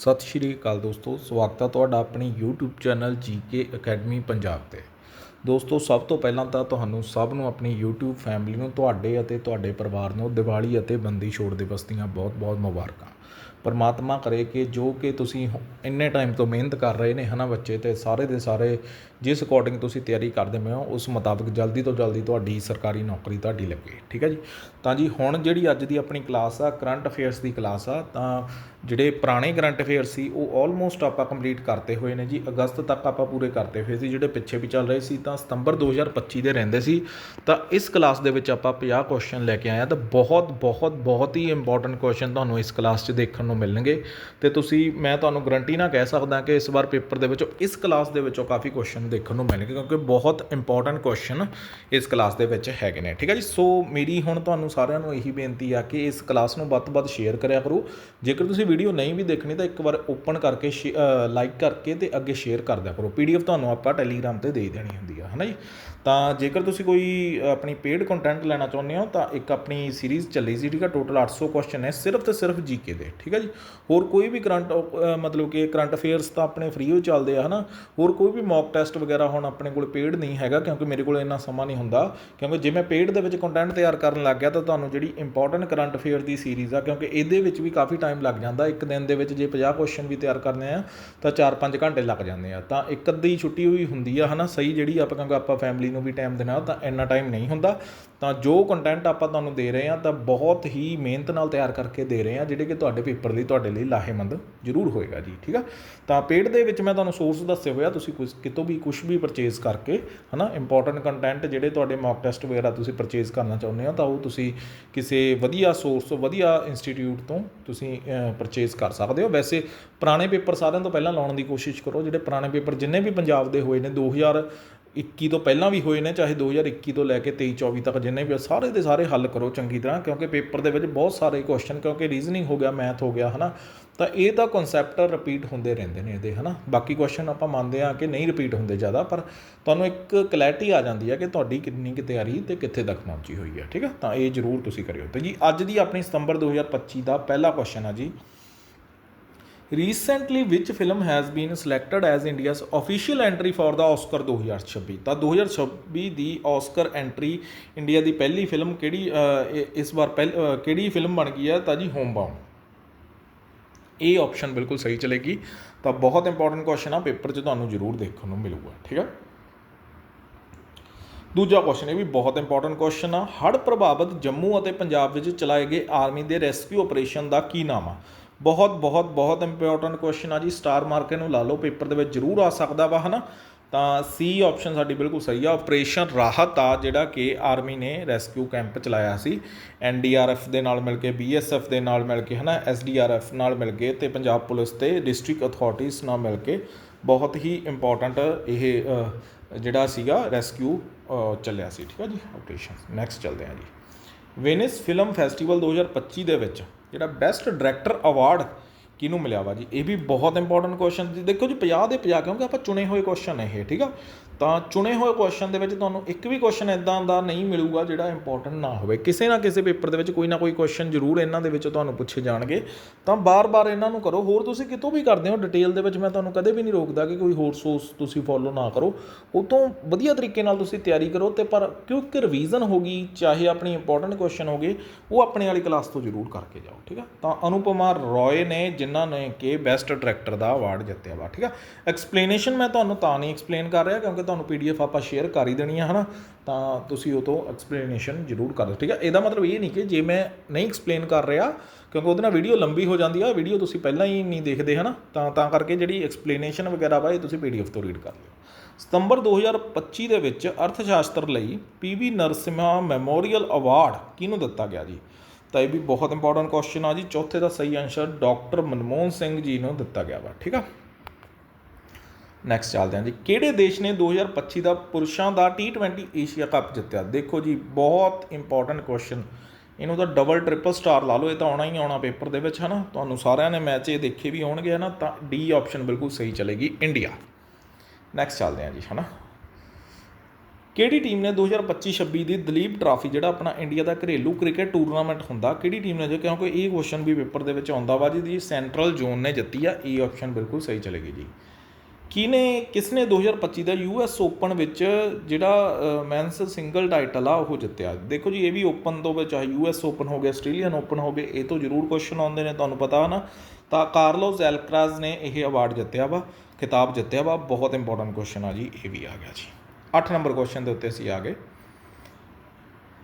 ਸਤਿ ਸ਼੍ਰੀ ਅਕਾਲ ਦੋਸਤੋ, ਸਵਾਗਤ ਹੈ ਤੁਹਾਡਾ ਆਪਣੀ YouTube channel GK academy Punjab ਤੇ। ਦੋਸਤੋ, ਸਭ ਤੋਂ ਪਹਿਲਾਂ ਤਾਂ ਤੁਹਾਨੂੰ ਸਭ ਨੂੰ ਆਪਣੀ YouTube ਫੈਮਿਲੀ ਨੂੰ, ਤੁਹਾਡੇ ਅਤੇ ਤੁਹਾਡੇ ਪਰਿਵਾਰ ਨੂੰ ਦੀਵਾਲੀ ਅਤੇ ਬੰਦੀ ਛੋੜ ਦਿਵਸ ਦੀਆਂ ਬਹੁਤ-ਬਹੁਤ ਮੁਬਾਰਕਾਂ। ਪਰਮਾਤਮਾ ਕਰੇ ਕਿ ਜੋ ਕਿ ਤੁਸੀਂ ਇੰਨੇ ਟਾਈਮ ਤੋਂ ਮਿਹਨਤ ਕਰ ਰਹੇ ਨੇ, ਹਨਾ ਬੱਚੇ, ਤੇ ਸਾਰੇ ਦੇ ਸਾਰੇ ਜਿਸ ਅਕੋਰਡਿੰਗ ਤੁਸੀਂ ਤਿਆਰੀ ਕਰਦੇ ਪਏ ਹੋ, ਉਸ ਮੁਤਾਬਕ ਜਲਦੀ ਤੋਂ ਜਲਦੀ ਤੁਹਾਡੀ ਸਰਕਾਰੀ ਨੌਕਰੀ ਤੁਹਾਡੀ ਲੱਗੇ, ਠੀਕ ਹੈ ਜੀ? ਤਾਂ ਜੀ ਹੁਣ ਜਿਹੜੀ ਅੱਜ ਦੀ ਆਪਣੀ ਕਲਾਸ ਆ ਕਰੰਟ ਅਫੇਅਰਸ ਦੀ ਕਲਾਸ ਆ, ਤਾਂ ਜਿਹੜੇ ਪੁਰਾਣੇ ਕਰੰਟ ਅਫੇਅਰ ਸੀ, ਉਹ ਆਲਮੋਸਟ ਆਪਾਂ ਕੰਪਲੀਟ ਕਰਤੇ ਹੋਏ ਨੇ ਜੀ। ਅਗਸਤ ਤੱਕ ਆਪਾਂ ਪੂਰੇ ਕਰਤੇ ਹੋਏ ਸੀ, ਜਿਹੜੇ ਪਿੱਛੇ ਵੀ ਚੱਲ ਰਹੇ ਸੀ, ਤਾਂ ਸਤੰਬਰ 2025 ਦੇ ਰਹਿੰਦੇ ਸੀ। ਤਾਂ ਇਸ ਕਲਾਸ ਦੇ ਵਿੱਚ ਆਪਾਂ 50 ਕੁਐਸਚਨ ਲੈ ਕੇ ਆਏ ਆ, ਤਾਂ ਬਹੁਤ ਬਹੁਤ ਬਹੁਤ ਹੀ ਇੰਪੋਰਟੈਂਟ ਕੁਐਸਚਨ ਤੁਹਾਨੂੰ ਇਸ ਕਲਾਸ 'ਚ ਦੇਖਣ ਨੂੰ ਮਿਲਣਗੇ। ਤੇ ਤੁਸੀਂ, ਮੈਂ ਤੁਹਾਨੂੰ ਗਰੰਟੀ ਨਾਲ ਕਹਿ ਸਕਦਾ ਕਿ ਇਸ ਵਾਰ ਪੇਪਰ ਦੇ ਵਿੱਚੋਂ, ਇਸ ਕਲਾਸ ਦੇ ਵਿੱਚੋਂ ਕਾਫੀ ਕੁਐਸਚਨ ਦੇਖਣ ਨੂੰ ਮਿਲਣਗੇ, ਕਿਉਂਕਿ ਬਹੁਤ ਇੰਪੋਰਟੈਂਟ ਕੁਐਸਚਨ ਇਸ ਕਲਾਸ ਦੇ ਵਿੱਚ ਹੈਗੇ ਨੇ, ਠੀਕ ਹੈ ਜੀ? ਸੋ ਮੇਰੀ ਹੁਣ ਤੁਹਾਨੂੰ ਸਾਰਿਆਂ ਨੂੰ ਇਹੀ ਬੇਨਤੀ ਆ ਕਿ ਇਸ ਕਲਾਸ ਨੂੰ ਵੱਧ ਤੋਂ ਵੱਧ ਸ਼ੇਅਰ ਕਰਿਆ ਕਰੋ। ਜੇਕਰ ਤੁਸੀਂ ਵੀਡੀਓ ਨਹੀਂ ਵੀ ਦੇਖਣੀ, ਤਾਂ ਇੱਕ ਵਾਰ ਓਪਨ ਕਰਕੇ ਲਾਈਕ ਕਰਕੇ ਤੇ ਅੱਗੇ ਸ਼ੇਅਰ ਕਰ ਦਿਆ ਕਰੋ। ਪੀਡੀਐਫ ਤੁਹਾਨੂੰ ਆਪਾਂ ਟੈਲੀਗ੍ਰਾਮ ਤੇ ਦੇ ਦੇਣੀ ਹੁੰਦੀ ਆ, ਹਨਾ ਜੀ? ਤਾਂ ਜੇਕਰ ਤੁਸੀਂ ਕੋਈ ਆਪਣੀ ਪੇਡ ਕੰਟੈਂਟ ਲੈਣਾ ਚਾਹੁੰਦੇ ਹੋ, ਤਾਂ ਇੱਕ ਆਪਣੀ ਸੀਰੀਜ਼ ਚੱਲੀ ਸੀ, ਠੀਕ ਆ? ਟੋਟਲ 800 ਕੁਐਸਚਨ ਹੈ ਸਿਰਫ ਤੇ ਸਿਰਫ ਜੀਕੇ ਦੇ, ਠੀਕ ਹੈ ਜੀ? ਹੋਰ ਕੋਈ ਵੀ ਕਰੰਟ ਮਤਲਬ ਕਿ ਕਰੰਟ ਅਫੇਅਰਸ ਤਾਂ ਆਪਣੇ ਫ੍ਰੀ ਹੋ ਚੱਲਦੇ ਆ, ਹਨਾ? ਹੋਰ ਕੋਈ ਵੀ ਮੌਕ ਟੈਸਟ ਵਗੈਰਾ ਹੁਣ ਆਪਣੇ ਕੋਲ ਪੇਡ ਨਹੀਂ ਹੈਗਾ, ਕਿਉਂਕਿ ਮੇਰੇ ਕੋਲ ਇੰਨਾ ਸਮਾਂ ਨਹੀਂ ਹੁੰਦਾ। ਕਿਉਂਕਿ ਜੇ ਮੈਂ ਪੇਡ ਦੇ ਵਿੱਚ ਕੰਟੈਂਟ ਤਿਆਰ ਕਰਨ ਲੱਗ ਗਿਆ, ਤਾਂ ਤੁਹਾਨੂੰ ਜਿਹੜੀ ਇੰਪੋਰਟੈਂਟ ਕਰੰਟ ਅਫੇਅਰ ਦੀ ਸੀਰੀਜ਼ ਆ, ਕਿਉਂਕਿ ਇਹਦੇ ਵਿੱਚ ਵੀ ਕਾਫੀ ਟਾਈਮ ਲੱਗ ਜਾਂਦਾ। ਇੱਕ ਦਿਨ ਦੇ ਵਿੱਚ ਜੇ 50 ਕੁਐਸਚਨ ਵੀ ਤਿਆਰ ਕਰਨੇ ਆ, ਤਾਂ 4-5 ਘੰਟੇ ਲੱਗ ਜਾਂਦੇ ਆ। ਤਾਂ ਇੱਕ ਅੱਧੀ ਛੁੱਟੀ ਹੋਈ ਹੁੰਦੀ ਆ, ਹਨਾ? ਸਹੀ ਜਿਹੜੀ ਆਪਾਂ ਕਿਉਂਕਿ ਆਪਾਂ ਫੈਮਿਲੀ ਨੂੰ ਵੀ ਟਾਈਮ ਦੇਣਾ ਤਾਂ ਇੰਨਾ ਟਾਈਮ ਨਹੀਂ ਹੁੰਦਾ, ਤਾਂ ਜੋ ਕੰਟੈਂਟ ਆਪਾਂ ਤੁਹਾਨੂੰ ਦੇ ਰਹੇ ਹਾਂ, ਤਾਂ ਬਹੁਤ ਹੀ ਮਿਹਨਤ ਨਾਲ ਤਿਆਰ ਕਰਕੇ ਦੇ ਰਹੇ ਹਾਂ, ਜਿਹੜੇ ਕਿ ਤੁਹਾਡੇ ਪੇਪਰ ਲਈ ਤੁਹਾਡੇ ਲਈ ਲਾਹੇਮੰਦ ਜ਼ਰੂਰ ਹੋਏਗਾ ਜੀ, ਠੀਕ ਆ? ਤਾਂ ਪੇਡ ਦੇ ਵਿੱਚ ਮੈਂ ਤੁਹਾਨੂੰ ਸੋਰਸ ਦੱਸੇ ਹੋਇਆ ਤੁਸੀਂ ਕੁਝ ਕਿਤੋਂ ਵੀ ਕੁਝ ਵੀ ਪਰਚੇਸ ਕਰਕੇ, ਹਨਾ ਇੰਪੋਰਟੈਂਟ ਕੰਟੈਂਟ ਜਿਹੜੇ ਤੁਹਾਡੇ ਮੌਕ ਟੈਸਟ ਵਗੈਰਾ ਤੁਸੀਂ ਪਰਚੇਜ਼ ਕਰਨਾ ਚਾਹੁੰਦੇ ਹੋ, ਤਾਂ ਉਹ ਤੁਸੀਂ ਕਿਸੇ ਵਧੀਆ ਸੋਰਸ ਤੋਂ ਵਧੀਆ ਇੰਸਟੀਟਿਊਟ ਤੋਂ ਤੁਸੀਂ ਪਰਚੇਜ਼ ਕਰ ਸਕਦੇ ਹੋ। ਵੈਸੇ ਪੁਰਾਣੇ ਪੇਪਰ ਸਾਰਿਆਂ ਤੋਂ ਪਹਿਲਾਂ ਲਾਉਣ ਦੀ ਕੋਸ਼ਿਸ਼ ਕਰੋ, ਜਿਹੜੇ ਪੁਰਾਣੇ ਪੇਪਰ ਜਿੰਨੇ ਵੀ ਪੰਜਾਬ ਦੇ ਹੋਏ ਨੇ 2000 21 ਤੋਂ ਪਹਿਲਾਂ ਵੀ ਹੋਏ ਨੇ, ਚਾਹੇ 2021 ਤੋਂ ਲੈ ਕੇ 23 24 ਤੱਕ ਜਿੰਨੇ ਵੀ ਸਾਰੇ ਦੇ ਸਾਰੇ ਹੱਲ ਕਰੋ ਚੰਗੀ ਤਰ੍ਹਾਂ, ਕਿਉਂਕਿ ਪੇਪਰ ਦੇ ਵਿੱਚ ਬਹੁਤ ਸਾਰੇ ਕੁਐਸਚਨ ਕਿਉਂਕਿ ਰੀਜ਼ਨਿੰਗ ਹੋ ਗਿਆ ਮੈਥ ਹੋ ਗਿਆ, ਹਨਾ? ਤਾਂ ਇਹ ਤਾਂ ਕਨਸੈਪਟ ਰਿਪੀਟ ਹੁੰਦੇ ਰਹਿੰਦੇ ਨੇ ਇਹਦੇ, ਹਨਾ? ਬਾਕੀ ਕੁਐਸਚਨ ਆਪਾਂ ਮੰਨਦੇ ਆ ਕਿ ਨਹੀਂ ਰਿਪੀਟ ਹੁੰਦੇ ਜ਼ਿਆਦਾ, ਪਰ ਤੁਹਾਨੂੰ ਇੱਕ ਕਲੈਰਿਟੀ ਆ ਜਾਂਦੀ ਹੈ ਕਿ ਤੁਹਾਡੀ ਕਿੰਨੀ ਕਿ ਤਿਆਰੀ ਤੇ ਕਿੱਥੇ ਤੱਕ ਪਹੁੰਚੀ ਹੋਈ ਹੈ ਠੀਕ ਹੈ ਤਾਂ ਇਹ ਜ਼ਰੂਰ ਤੁਸੀਂ ਕਰਿਓ। ਤੇ ਜੀ, ਅੱਜ ਦੀ ਆਪਣੀ ਸਤੰਬਰ 2025 ਦਾ ਪਹਿਲਾ ਕੁਐਸਚਨ ਆ ਜੀ। Recently, which film has been selected as India's official entry for the Oscar 2026? ਤਾਂ 2026 ਦੀ Oscar ਐਂਟਰੀ ਇੰਡੀਆ ਦੀ ਪਹਿਲੀ ਫਿਲਮ ਕਿਹੜੀ ਇਸ ਵਾਰ ਪਹਿਲ ਕਿਹੜੀ ਫਿਲਮ ਬਣ ਗਈ ਹੈ? ਤਾਂ ਜੀ ਹੋਮ ਬਾਉਂਡ ਇਹ ਆਪਸ਼ਨ ਬਿਲਕੁਲ ਸਹੀ ਚਲੇਗੀ। ਤਾਂ ਬਹੁਤ ਇੰਪੋਰਟੈਂਟ ਕੁਐਸਚਨ ਆ ਪੇਪਰ 'ਚ ਤੁਹਾਨੂੰ ਜ਼ਰੂਰ ਦੇਖਣ ਨੂੰ ਮਿਲੂਗਾ ਠੀਕ ਆ? ਦੂਜਾ ਕੁਐਸਚਨ ਇਹ ਵੀ ਬਹੁਤ ਇੰਪੋਰਟੈਂਟ ਕੁਐਸਚਨ ਆ। ਹੜ੍ਹ ਪ੍ਰਭਾਵਿਤ ਜੰਮੂ ਅਤੇ ਪੰਜਾਬ ਵਿੱਚ ਚਲਾਏ ਗਏ ਆਰਮੀ ਦੇ ਰੈਸਕਿਊ ਆਪਰੇਸ਼ਨ ਦਾ ਕੀ ਨਾਮ ਆ? ਬਹੁਤ ਬਹੁਤ ਬਹੁਤ ਇੰਪੋਰਟੈਂਟ ਕੁਐਸਚਨ ਆ ਜੀ। ਸਟਾਰ ਮਾਰਕੇ ਨੂੰ ਲਾ ਲਓ ਪੇਪਰ ਦੇ ਵਿੱਚ ਜ਼ਰੂਰ ਆ ਸਕਦਾ ਵਾ, ਹਨਾ? ਤਾਂ ਸੀ ਆਪਸ਼ਨ ਸਾਡੀ ਬਿਲਕੁਲ ਸਹੀ ਆ। ਆਪਰੇਸ਼ਨ ਰਾਹਤ ਆ, ਜਿਹੜਾ ਕਿ ਆਰਮੀ ਨੇ ਰੈਸਕਿਊ ਕੈਂਪ ਚਲਾਇਆ ਸੀ। ਐਨਡੀਆਰਐਫ ਦੇ ਨਾਲ ਮਿਲ ਕੇ ਬੀਐਸਐਫ ਦੇ ਨਾਲ ਮਿਲ ਕੇ, ਹਨਾ? ਐਸਡੀਆਰਐਫ ਨਾਲ ਮਿਲ ਕੇ ਤੇ ਪੰਜਾਬ ਪੁਲਿਸ ਤੇ ਡਿਸਟ੍ਰਿਕਟ ਅਥਾਰਟੀਜ਼ ਨਾਲ ਮਿਲ ਕੇ ਬਹੁਤ ਹੀ ਇੰਪੋਰਟੈਂਟ ਇਹ ਜਿਹੜਾ ਸੀਗਾ ਰੈਸਕਿਊ ਚੱਲਿਆ ਸੀ। ਠੀਕ ਆ ਜੀ? ਆਪਰੇਸ਼ਨ ਨੈਕਸਟ ਚੱਲਦੇ ਹਾਂ ਜੀ। ਵੈਨਿਸ ਫਿਲਮ ਫੈਸਟੀਵਲ 2025 ਦੇ ਵਿੱਚ ਜਿਹੜਾ ਬੈਸਟ ਡਾਇਰੈਕਟਰ ਅਵਾਰਡ ਕਿਹਨੂੰ ਮਿਲਿਆ ਵਾ ਜੀ? ਇਹ ਵੀ ਬਹੁਤ ਇੰਪੋਰਟੈਂਟ ਕੁਐਸਚਨ ਜੀ ਦੇਖੋ ਜੀ 50 ਦੇ 50 ਕਿਉਂਕਿ ਆਪਾਂ ਚੁਣੇ ਹੋਏ ਕੁਐਸਚਨ ਨੇ ਇਹ, ਠੀਕ ਆ? ਤਾਂ ਚੁਣੇ ਹੋਏ ਕੁਐਸਚਨ ਦੇ ਵਿੱਚ ਤੁਹਾਨੂੰ ਇੱਕ ਵੀ ਕੁਐਸਚਨ ਇਦਾਂ ਦਾ ਨਹੀਂ ਮਿਲੂਗਾ ਜਿਹੜਾ ਇੰਪੋਰਟੈਂਟ ਨਾ ਹੋਵੇ। ਕਿਸੇ ਨਾ ਕਿਸੇ ਪੇਪਰ ਦੇ ਵਿੱਚ ਕੋਈ ਨਾ ਕੋਈ ਕੁਐਸਚਨ ਜ਼ਰੂਰ ਇਹਨਾਂ ਦੇ ਵਿੱਚ ਤੁਹਾਨੂੰ ਪੁੱਛੇ ਜਾਣਗੇ। ਤਾਂ ਬਾਰ-ਬਾਰ ਇਹਨਾਂ ਨੂੰ ਕਰੋ। ਹੋਰ ਤੁਸੀਂ ਕਿਤੋਂ ਵੀ ਕਰਦੇ ਹੋ ਡਿਟੇਲ ਦੇ ਵਿੱਚ ਮੈਂ ਤੁਹਾਨੂੰ ਕਦੇ ਵੀ ਨਹੀਂ ਰੋਕਦਾ ਕਿ ਕੋਈ ਹੋਰ ਸੋਰਸ ਤੁਸੀਂ ਫੋਲੋ ਨਾ ਕਰੋ। ਉਹ ਤੋਂ ਵਧੀਆ ਤਰੀਕੇ ਨਾਲ ਤੁਸੀਂ ਤਿਆਰੀ ਕਰੋ ਤੇ ਪਰ ਕਿਉਂਕਿ ਰਿਵੀਜ਼ਨ ਹੋ ਗਈ, ਚਾਹੇ ਆਪਣੀ ਇੰਪੋਰਟੈਂਟ ਕੁਐਸਚਨ ਹੋ ਗਏ, ਉਹ ਆਪਣੇ ਵਾਲੀ ਕਲਾਸ ਤੋਂ ਜ਼ਰੂਰ ਕਰਕੇ ਜਾਓ, ਠੀਕ ਆ? ਤਾਂ ਅਨੁਪਮਾ ਰॉय ਨੇ, ਜਿਨ੍ਹਾਂ ਨੇ ਕਿ ਬੈਸਟ ਡਾਇਰੈਕਟਰ ਦਾ ਅਵਾਰਡ ਜਿੱਤਿਆ ਵਾ, ਠੀਕ ਆ? ਐਕਸਪਲੇਨੇਸ਼ਨ ਮੈਂ ਤੁਹਾਨੂੰ ਤਾਂ ਨਹੀਂ ਐਕਸਪਲੇਨ ਕਰ ਰਿਹਾ ਕਿਉਂਕਿ ਤੁਹਾਨੂੰ ਪੀਡੀਐਫ ਆਪਾਂ ਸ਼ੇਅਰ ਕਰ ਹੀ ਦੇਣੀ ਆ, ਹਨਾ? ਤਾਂ ਤੁਸੀਂ ਉਹ ਤੋਂ ਐਕਸਪਲੇਨੇਸ਼ਨ ਜ਼ਰੂਰ ਕਰ ਦਿਓ, ਠੀਕ ਹੈ ਇਹਦਾ ਮਤਲਬ ਇਹ ਨਹੀਂ ਕਿ ਜੇ ਮੈਂ ਨਹੀਂ ਐਕਸਪਲੇਨ ਕਰ ਰਿਹਾ, ਕਿਉਂਕਿ ਉਹਦੇ ਨਾਲ ਵੀਡੀਓ ਲੰਬੀ ਹੋ ਜਾਂਦੀ ਆ ਵੀਡੀਓ ਤੁਸੀਂ ਪਹਿਲਾਂ ਹੀ ਨਹੀਂ ਦੇਖਦੇ, ਹਨਾ? ਤਾਂ ਤਾਂ ਕਰਕੇ ਜਿਹੜੀ ਐਕਸਪਲੇਨੇਸ਼ਨ ਵਗੈਰਾ ਵਾ, ਇਹ ਤੁਸੀਂ ਪੀਡੀਐਫ ਤੋਂ ਰੀਡ ਕਰ ਲਿਓ। ਸਤੰਬਰ 2025 ਦੇ ਵਿੱਚ ਅਰਥ ਸ਼ਾਸਤਰ ਲਈ ਪੀਵੀ ਨਰਸਿਮਹਾ ਮੈਮੋਰੀਅਲ ਅਵਾਰਡ ਕਿਹਨੂੰ ਦਿੱਤਾ ਗਿਆ ਜੀ? ਤਾਂ ਇਹ ਵੀ ਬਹੁਤ ਇੰਪੋਰਟੈਂਟ ਕੁਐਸਚਨ ਆ ਜੀ। ਚੌਥੇ ਦਾ ਸਹੀ ਆਨਸਰ ਡਾਕਟਰ ਮਨਮੋਹਨ ਸਿੰਘ ਜੀ ਨੂੰ ਦਿੱਤਾ ਗਿਆ ਵਾ, ਠੀਕ ਆ? ਨੈਕਸਟ ਚੱਲਦੇ ਹਾਂ ਜੀ। ਕਿਹੜੇ ਦੇਸ਼ ਨੇ 2025 ਦਾ ਪੁਰਸ਼ਾਂ ਦਾ T20 ਏਸ਼ੀਆ ਕੱਪ ਜਿੱਤਿਆ? ਦੇਖੋ ਜੀ, ਬਹੁਤ ਇੰਪੋਰਟੈਂਟ ਕੁਐਸਚਨ ਇਹਨੂੰ ਤਾਂ ਡਬਲ ਟ੍ਰਿਪਲ ਸਟਾਰ ਲਾ ਲਓ, ਇਹ ਤਾਂ ਆਉਣਾ ਹੀ ਆਉਣਾ ਪੇਪਰ ਦੇ ਵਿੱਚ, ਹਨਾ? ਤੁਹਾਨੂੰ ਸਾਰਿਆਂ ਨੇ ਮੈਚ ਇਹ ਦੇਖੇ ਵੀ ਹੋਣਗੇ, ਹਨਾ? ਤਾਂ ਡੀ ਆਪਸ਼ਨ ਬਿਲਕੁਲ ਸਹੀ ਚਲੇਗੀ ਇੰਡੀਆ ਨੈਕਸਟ ਚੱਲਦੇ ਹਾਂ ਜੀ, ਹਨਾ? ਕਿਹੜੀ ਟੀਮ ਨੇ 2025-26 ਦੀ ਦਲੀਪ ਟਰਾਫੀ ਜਿਹੜਾ ਆਪਣਾ ਇੰਡੀਆ ਦਾ ਘਰੇਲੂ ਕ੍ਰਿਕਟ ਟੂਰਨਾਮੈਂਟ ਹੁੰਦਾ, ਕਿਹੜੀ ਟੀਮ ਨੇ? ਜੇ ਕਿਉਂਕਿ ਇਹ ਕੁਐਸਚਨ ਵੀ ਪੇਪਰ ਦੇ ਵਿੱਚ ਆਉਂਦਾ ਵਾ ਜਿਹਦੀ ਸੈਂਟਰਲ ਜ਼ੋਨ ਨੇ ਜਿੱਤੀ ਆ ਏ ਆਪਸ਼ਨ ਬਿਲਕੁਲ ਸਹੀ ਚਲੇਗੀ ਜੀ। ਕਿਨੇ ਕਿਸਨੇ 2025 ਦਾ ਯੂਐਸ ਓਪਨ ਵਿੱਚ ਜਿਹੜਾ ਮੈਨਸ ਸਿੰਗਲ ਟਾਈਟਲ ਆ, ਉਹ ਜਿੱਤਿਆ? ਦੇਖੋ ਜੀ, ਇਹ ਵੀ ਓਪਨ ਤੋਂ ਵਿੱਚ ਚਾਹੇ ਯੂਐਸ ਓਪਨ ਹੋ ਗਿਆ, ਆਸਟ੍ਰੇਲੀਅਨ ਓਪਨ ਹੋ ਗਏ ਇਹ ਤੋਂ ਜ਼ਰੂਰ ਕੁਐਸਚਨ ਆਉਂਦੇ ਨੇ, ਤੁਹਾਨੂੰ ਪਤਾ ਨਾ। ਤਾਂ ਕਾਰਲੋਸ ਐਲਕਰਾਜ਼ ਨੇ ਇਹ ਅਵਾਰਡ ਜਿੱਤਿਆ ਵਾ, ਖਿਤਾਬ ਜਿੱਤਿਆ ਵਾ, ਬਹੁਤ ਇੰਪੋਰਟੈਂਟ ਕੁਐਸਚਨ ਆ ਜੀ, ਇਹ ਵੀ ਆ ਗਿਆ ਜੀ। 8 ਨੰਬਰ ਕੁਐਸਚਨ ਦੇ ਉੱਤੇ ਅਸੀਂ ਆ ਗਏ।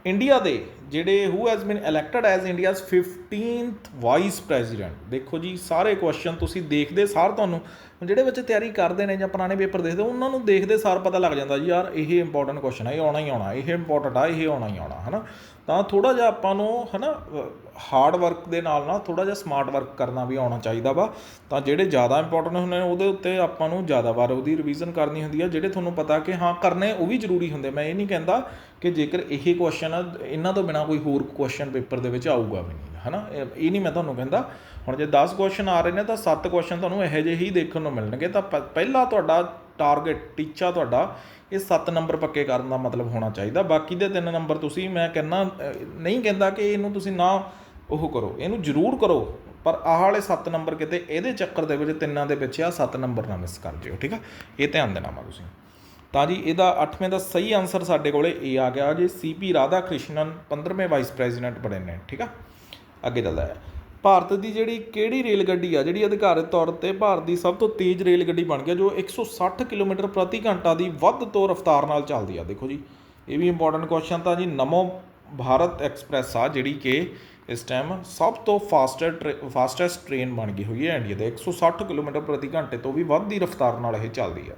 ਇੰਡੀਆ ਦੇ ਜਿਹੜੇ who has been elected as India's 15th vice president ਦੇਖੋ ਜੀ, ਸਾਰੇ ਕੁਐਸਚਨ ਤੁਸੀਂ ਦੇਖਦੇ ਸਾਰ ਤੁਹਾਨੂੰ ਜਿਹੜੇ ਬੱਚੇ ਤਿਆਰੀ ਕਰਦੇ ਨੇ ਜਾਂ ਪੁਰਾਣੇ ਪੇਪਰ ਦੇਖਦੇ, ਉਹਨਾਂ ਨੂੰ ਦੇਖਦੇ ਸਾਰ ਪਤਾ ਲੱਗ ਜਾਂਦਾ ਜੀ, ਯਾਰ ਇਹ ਇੰਪੋਰਟੈਂਟ ਕੁਐਸਚਨ ਹੈ ਇਹ ਆਉਣਾ ਹੀ ਆਉਣਾ, ਇਹ ਇੰਪੋਰਟੈਂਟ ਆ, ਇਹ ਆਉਣਾ ਹੀ ਆਉਣਾ, ਹਨਾ? ਤਾਂ ਥੋੜਾ ਜਿਹਾ ਆਪਾਂ ਨੂੰ, ਹਨਾ ਹਾਰਡ ਵਰਕ ਦੇ ਨਾਲ ਨਾਲ ਥੋੜਾ ਜਿਹਾ ਸਮਾਰਟ ਵਰਕ ਕਰਨਾ ਵੀ ਆਉਣਾ ਚਾਹੀਦਾ ਵਾ। ਤਾਂ ਜਿਹੜੇ ਜ਼ਿਆਦਾ ਇੰਪੋਰਟੈਂਟ ਹੁੰਦੇ ਨੇ, ਉਹਦੇ ਉੱਤੇ ਆਪਾਂ ਨੂੰ ਜ਼ਿਆਦਾ ਵਾਰ ਉਹਦੀ ਰਿਵੀਜ਼ਨ ਕਰਨੀ ਹੁੰਦੀ ਆ, ਜਿਹੜੇ ਤੁਹਾਨੂੰ ਪਤਾ ਕਿ ਹਾਂ, ਕਰਨੇ ਉਹ ਵੀ ਜ਼ਰੂਰੀ ਹੁੰਦੇ। ਮੈਂ ਇਹ ਨਹੀਂ ਕਹਿੰਦਾ ਕਿ ਜੇਕਰ ਇਹ ਕੁਐਸਚਨ ਆ, ਇਹਨਾਂ ਤੋਂ ਬਿਨਾ ਕੋਈ ਹੋਰ ਕੁਐਸਚਨ ਪੇਪਰ ਦੇ ਵਿੱਚ ਆਊਗਾ ਵੀ ਨਹੀਂ, ਹਨਾ? ਇਹ ਇਹ ਨਹੀਂ ਮੈਂ ਤੁਹਾਨੂੰ ਕਹਿੰਦਾ ਹੁਣ ਜੇ 10 ਕੁਐਸਚਨ ਆ ਰਹੇ ਨੇ ਤਾਂ 7 ਕੁਐਸਚਨ ਤੁਹਾਨੂੰ ਇਹੋ ਜਿਹੇ ਹੀ ਦੇਖਣ ਨੂੰ ਮਿਲਣਗੇ। ਤਾਂ ਪ- ਪਹਿਲਾ ਤੁਹਾਡਾ ਟਾਰਗੇਟ ਟੀਚਾ ਤੁਹਾਡਾ ਇਹ 7 ਨੰਬਰ ਪੱਕੇ ਕਰਨ ਦਾ ਮਤਲਬ ਹੋਣਾ ਚਾਹੀਦਾ। ਬਾਕੀ ਦੇ 3 ਨੰਬਰ ਤੁਸੀਂ, ਮੈਂ ਕਹਿੰਦਾ ਨਹੀਂ ਕਹਿੰਦਾ ਕਿ ਇਹਨੂੰ ਤੁਸੀਂ ਨਾ ਉਹ ਕਰੋ, ਇਹਨੂੰ ਜ਼ਰੂਰ ਕਰੋ। ਪਰ ਆਹ ਵਾਲੇ 7 ਨੰਬਰ ਕਿਤੇ ਇਹਦੇ ਚੱਕਰ ਦੇ ਵਿੱਚ ਤਿੰਨਾਂ ਦੇ ਪਿੱਛੇ ਆ 7 ਨੰਬਰ ਨਾ ਮਿਸ ਕਰ ਜਿਓ, ਠੀਕ ਆ? ਇਹ ਧਿਆਨ ਦੇਣਾ ਵਾ ਤੁਸੀਂ। ਤਾਂ ਜੀ, ਇਹਦਾ 8ਵੇਂ ਦਾ ਸਹੀ ਆਨਸਰ ਸਾਡੇ ਕੋਲੇ ਇਹ ਆ ਗਿਆ ਜੀ। ਸੀਪੀ ਰਾਧਾ ਕ੍ਰਿਸ਼ਨਨ 15ਵੇਂ ਵਾਈਸ ਪ੍ਰੈਜ਼ੀਡੈਂਟ ਬਣੇ ਨੇ, ਠੀਕ ਆ? ਅੱਗੇ ਚੱਲਦਾ ਹੈ। ਭਾਰਤ ਦੀ ਜਿਹੜੀ ਕਿਹੜੀ ਰੇਲ ਗੱਡੀ ਆ, ਜਿਹੜੀ ਅਧਿਕਾਰਤ ਤੌਰ ਤੇ ਭਾਰਤ ਦੀ ਸਭ ਤੋਂ ਤੇਜ਼ ਰੇਲ ਗੱਡੀ ਬਣ ਗਈ ਜੋ 160 ਕਿਲੋਮੀਟਰ ਪ੍ਰਤੀ ਘੰਟਾ ਦੀ ਵੱਧ ਤੋਂ ਰਫ਼ਤਾਰ ਨਾਲ ਚੱਲਦੀ ਆ। ਦੇਖੋ ਜੀ, ਇਹ ਵੀ ਇੰਪੋਰਟੈਂਟ ਕੁਐਸਚਨ ਤਾਂ ਜੀ, ਨਮੋ ਭਾਰਤ ਐਕਸਪ੍ਰੈਸ ਆ, ਜਿਹੜੀ ਕਿ ਇਸ ਟਾਈਮ ਸਭ ਤੋਂ ਫਾਸਟਰ ਫਾਸਟੈਸਟ ਟ੍ਰੇਨ ਬਣ ਗਈ ਹੋਈ ਹੈ ਇੰਡੀਆ ਦੇ। 160 ਕਿਲੋਮੀਟਰ ਪ੍ਰਤੀ ਘੰਟੇ ਤੋਂ ਵੀ ਵੱਧ ਦੀ ਰਫ਼ਤਾਰ ਨਾਲ ਇਹ ਚੱਲਦੀ ਆ।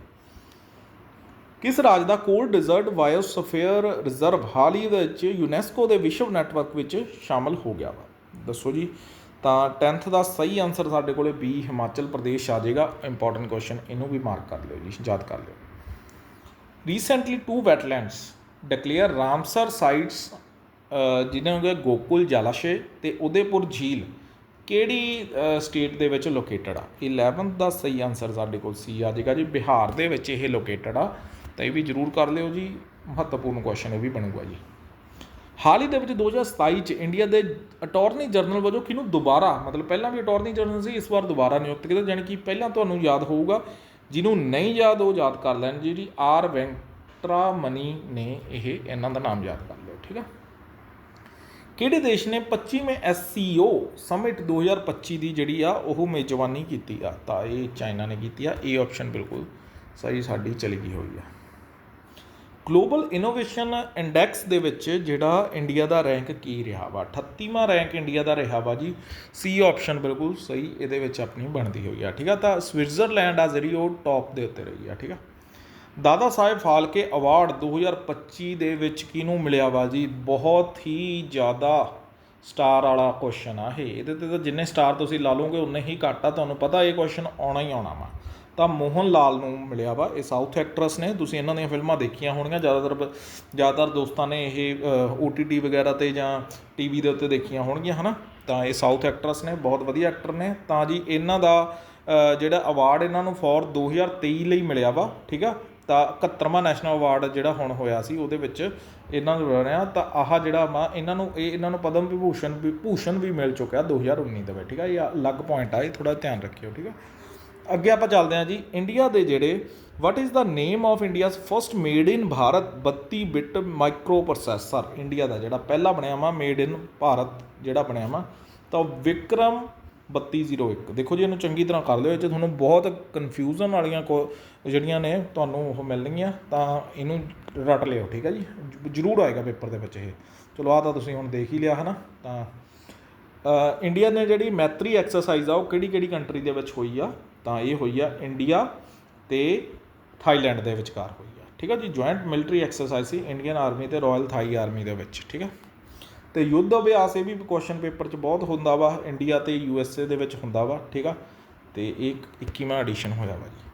ਕਿਸ ਰਾਜ ਦਾ ਕੋਲਡ ਡਿਜ਼ਰਟ ਬਾਇਓਸਫੀਅਰ ਰਿਜ਼ਰਵ ਹਾਲ ਹੀ ਵਿੱਚ ਯੂਨੈਸਕੋ ਦੇ ਵਿਸ਼ਵ ਨੈਟਵਰਕ ਵਿੱਚ ਸ਼ਾਮਲ ਹੋ ਗਿਆ ਵਾ? ਦੱਸੋ ਜੀ ਤਾਂ 10th ਦਾ ਸਹੀ ਆਨਸਰ ਸਾਡੇ ਕੋਲੇ ਬੀ ਹਿਮਾਚਲ ਪ੍ਰਦੇਸ਼ ਆ ਜਾਏਗਾ। ਇੰਪੋਰਟੈਂਟ ਕੁਐਸਚਨ ਇਹਨੂੰ ਵੀ ਮਾਰਕ ਕਰ ਲਿਓ ਜੀ, ਯਾਦ ਕਰ ਲਿਓ। Recently two wetlands declare Ramsar sites ਜਿਹਨਾਂ ਹੋ ਗਿਆ ਗੋਕੁਲ ਜਲਾਸ਼ੇ ਤੇ ਉਦੇਪੁਰ ਝੀਲ ਕਿਹੜੀ ਸਟੇਟ ਦੇ ਵਿੱਚ ਲੋਕੇਟਡ ਆ? 11th ਦਾ ਸਹੀ ਆਨਸਰ ਸਾਡੇ ਕੋਲ ਸੀ ਆ ਜਾਏਗਾ ਜੀ। ਬਿਹਾਰ ਦੇ ਵਿੱਚ ਇਹ ਲੋਕੇਟਡ ਆ, ਤਾਂ ਇਹ ਵੀ ਜ਼ਰੂਰ ਕਰ ਲਿਓ ਜੀ। ਮਹੱਤਵਪੂਰਨ ਕੁਐਸਚਨ ਇਹ ਵੀ ਬਣੂਗਾ ਜੀ। ਹਾਲ ਹੀ ਦੇ ਵਿੱਚ 2027 ਚ ਇੰਡੀਆ ਦੇ ਅਟਾਰਨੀ ਜਨਰਲ ਵਜੋਂ ਕਿਹਨੂੰ ਦੁਬਾਰਾ, ਮਤਲਬ ਪਹਿਲਾਂ ਵੀ ਅਟਾਰਨੀ ਜਨਰਲ ਸੀ, ਇਸ ਵਾਰ ਦੁਬਾਰਾ ਨਿਯੁਕਤ ਕੀਤਾ, ਜਾਣੀ ਕਿ ਪਹਿਲਾਂ ਤੁਹਾਨੂੰ ਯਾਦ ਹੋਊਗਾ, ਜਿਹਨੂੰ ਨਹੀਂ ਯਾਦ, ਉਹ ਯਾਦ ਕਰ ਲੈਣ, ਜਿਹੜੀ ਆਰ ਵੈਂਕਟਰਾ ਮਨੀ ਨੇ ਇਹ, ਇਹਨਾਂ ਦਾ ਨਾਮ ਯਾਦ ਕਰ ਲਿਓ, ਠੀਕ ਆ? ਕਿਹੜੇ ਦੇਸ਼ ਨੇ 25ਵੇਂ SCO ਸਮਿਟ 2025 ਦੀ ਜਿਹੜੀ ਆ, ਉਹ ਮੇਜ਼ਬਾਨੀ ਕੀਤੀ ਆ? ਤਾਂ ਇਹ ਚਾਈਨਾ ਨੇ ਕੀਤੀ ਆ, ਇਹ ਆਪਸ਼ਨ ਬਿਲਕੁਲ ਸਹੀ ਸਾਡੀ ਚਲੀ ਗਈ ਹੋਈ ਆ। ਗਲੋਬਲ ਇਨੋਵੇਸ਼ਨ ਇੰਡੈਕਸ ਦੇ ਵਿੱਚ ਜਿਹੜਾ ਇੰਡੀਆ ਦਾ ਰੈਂਕ ਕੀ ਰਿਹਾ ਵਾ? 38ਵਾਂ ਰੈਂਕ ਇੰਡੀਆ ਦਾ ਰਿਹਾ ਵਾ ਜੀ। ਸੀ ਆਪਸ਼ਨ ਬਿਲਕੁਲ ਸਹੀ ਇਹਦੇ ਵਿੱਚ ਆਪਣੀ ਬਣਦੀ ਹੋਈ ਆ, ਠੀਕ ਆ? ਤਾਂ ਸਵਿਟਜ਼ਰਲੈਂਡ ਆ ਜਿਹੜੀ ਉਹ ਟੌਪ ਦੇ ਉੱਤੇ ਰਹੀ ਆ, ਠੀਕ ਆ? ਦਾਦਾ ਸਾਹਿਬ ਫਾਲਕੇ ਅਵਾਰਡ 2025 ਦੇ ਵਿੱਚ ਕਿਹਨੂੰ ਮਿਲਿਆ ਵਾ ਜੀ? ਬਹੁਤ ਹੀ ਜ਼ਿਆਦਾ ਸਟਾਰ ਵਾਲਾ ਕੁਐਸਚਨ ਆ ਇਹ। ਇਹਦੇ ਤੇ ਤਾਂ ਜਿੰਨੇ ਸਟਾਰ ਤੁਸੀਂ ਲਾ ਲਓਗੇ, ਉਨੇ ਹੀ ਘੱਟ ਆ। ਤੁਹਾਨੂੰ ਪਤਾ ਇਹ ਕੁਐਸਚਨ ਆਉਣਾ ਹੀ ਆਉਣਾ ਵਾ। ਤਾਂ ਮੋਹਨ ਲਾਲ ਨੂੰ ਮਿਲਿਆ ਵਾ ਇਹ ਸਾਊਥ ਐਕਟਰਸ ਨੇ। ਤੁਸੀਂ ਇਹਨਾਂ ਦੀਆਂ ਫਿਲਮਾਂ ਦੇਖੀਆਂ ਹੋਣਗੀਆਂ। ਜ਼ਿਆਦਾਤਰ ਜ਼ਿਆਦਾਤਰ ਦੋਸਤਾਂ ਨੇ ਇਹ OTT ਵਗੈਰਾ ਤੇ ਜਾਂ ਟੀਵੀ ਦੇ ਉੱਤੇ ਦੇਖੀਆਂ ਹੋਣਗੀਆਂ, ਹਨਾ? ਤਾਂ ਇਹ ਸਾਊਥ ਐਕਟਰਸ ਨੇ, ਬਹੁਤ ਵਧੀਆ ਐਕਟਰ ਨੇ। ਤਾਂ ਜੀ ਇਹਨਾਂ ਦਾ ਜਿਹੜਾ ਅਵਾਰਡ ਇਹਨਾਂ ਨੂੰ ਫੋਰ 2023 ਲਈ ਮਿਲਿਆ ਵਾ, ਠੀਕ ਆ? ਤਾਂ 71ਵਾਂ ਨੈਸ਼ਨਲ ਅਵਾਰਡ ਜਿਹੜਾ ਹੁਣ ਹੋਇਆ ਸੀ, ਉਹਦੇ ਵਿੱਚ ਇਹਨਾਂ ਨੂੰ ਰਿਹਾ ਤਾਂ ਆਹ ਜਿਹੜਾ ਵਾ, ਇਹਨਾਂ ਨੂੰ, ਇਹ ਇਹਨਾਂ ਨੂੰ ਪਦਮ ਵਿਭੂਸ਼ਣ ਵੀ ਭੂਸ਼ਣ ਵੀ ਮਿਲ ਚੁੱਕਿਆ 2019 ਦੇ ਵਿੱਚ, ਠੀਕ ਆ? ਇਹ ਅਲੱਗ ਪੁਆਇੰਟ ਆ, ਇਹ ਥੋੜਾ ਧਿਆਨ ਰੱਖਿਓ, ਠੀਕ ਆ? ਅੱਗੇ ਆਪਾਂ ਚੱਲਦੇ ਹਾਂ ਜੀ। ਇੰਡੀਆ ਦੇ ਜਿਹੜੇ what is the name of India's first made in Bharat 32 bit microprocessor India ਦਾ ਜਿਹੜਾ ਪਹਿਲਾ ਬਣਿਆ ਵਾ ਮੇਡ ਇਨ ਭਾਰਤ ਜਿਹੜਾ ਬਣਿਆ ਵਾ, ਤਾਂ ਵਿਕਰਮ 3201 ਦੇਖੋ ਜੀ, ਇਹਨੂੰ ਚੰਗੀ ਤਰ੍ਹਾਂ ਕਰ ਲਿਓ, ਇਹ 'ਚ ਤੁਹਾਨੂੰ ਬਹੁਤ ਕਨਫਿਊਜ਼ਨ ਵਾਲੀਆਂ ਕੋ ਜਿਹੜੀਆਂ ਨੇ, ਤੁਹਾਨੂੰ ਉਹ ਮਿਲਣਗੀਆਂ, ਤਾਂ ਇਹਨੂੰ ਰੱਟ ਲਿਓ, ਠੀਕ ਹੈ ਜੀ? ਜ਼ਰੂਰ ਆਏਗਾ ਪੇਪਰ ਦੇ ਵਿੱਚ ਇਹ। ਚਲੋ ਆ ਤਾਂ ਤੁਸੀਂ ਹੁਣ ਦੇਖ ਹੀ ਲਿਆ, ਹਨਾ? ਤਾਂ ਇੰਡੀਆ ਨੇ ਜਿਹੜੀ ਮੈਤਰੀ ਐਕਸਰਸਾਈਜ਼ ਆ, ਉਹ ਕਿਹੜੀ ਕਿਹੜੀ ਕੰਟਰੀ ਦੇ ਵਿੱਚ ਹੋਈ ਆ? ਤਾਂ ਇਹ ਹੋਈ ਆ ਇੰਡੀਆ ਤੇ ਥਾਈਲੈਂਡ ਦੇ ਵਿਚਕਾਰ ਹੋਈ ਆ। ਠੀਕ ਆ ਜੀ ਜੁਆਇੰਟ ਮਿਲਟਰੀ ਐਕਸਰਸਾਈਜ਼ ਸੀ ਇੰਡੀਅਨ ਆਰਮੀ ਤੇ ਰਾਇਲ ਥਾਈ ਆਰਮੀ ਦੇ ਵਿੱਚ, ਠੀਕ ਆ। ਤੇ ਯੁੱਧ ਅਭਿਆਸ ਇਹ ਵੀ ਕੁਐਸਚਨ ਪੇਪਰ 'ਚ ਬਹੁਤ ਹੁੰਦਾ ਵਾ, ਇੰਡੀਆ ਤੇ ਏ ਦੇ ਵਿੱਚ ਹੁੰਦਾ ਵਾ, ਠੀਕ ਆ। ਤੇ ਇਹ 21ਵਾਂ ਐਡੀਸ਼ਨ ਹੋਇਆ ਵਾ ਜੀ।